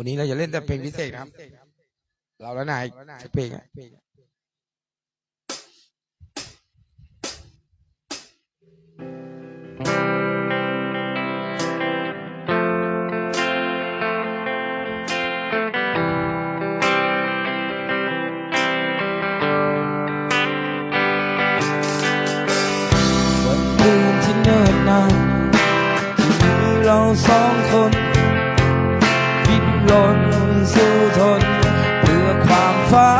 วันนี้เราจะเล่นแต่เพลงพิเศษครับ เราแล้วนายสักเพลงอะวันคืนที่เนิ่นนานที่เราสองคน ฝั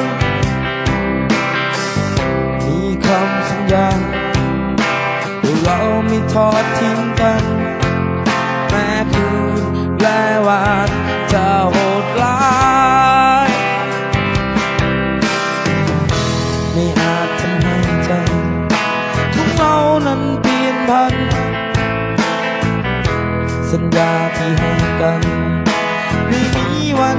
น มีคำสัญญาว่าเราไม่ทอดทิ้งกัน แม้คืนและวันจะโหดร้ายไม่อาจทำให้ใจของเรานั้นเปลี่ยนพัน สัญญาที่ให้กันไม่มีวัน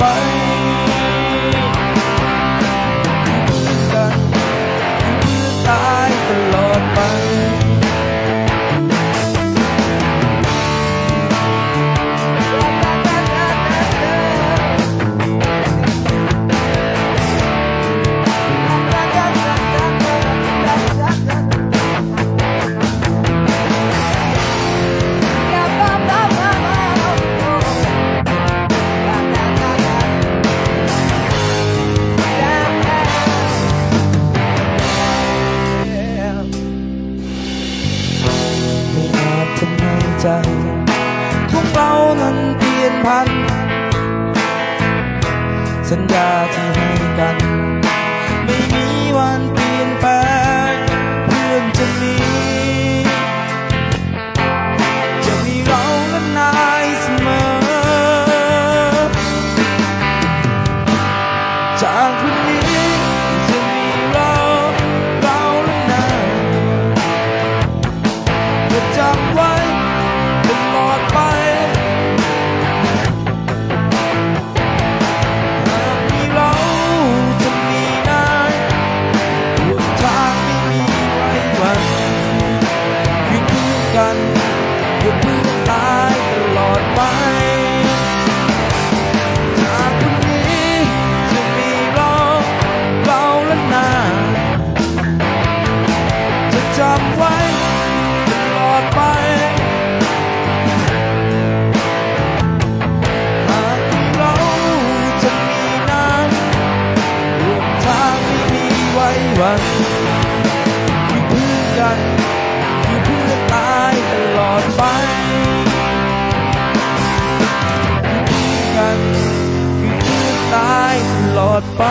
ไป เรานั้นเปลี่ยนพัน สัญญาที่ให้กัน วันอยู่เพื่อกันอยู่เพื่อตายตลอดไปอยู่เพื่อกันอยู่เพื่อตายตลอดไป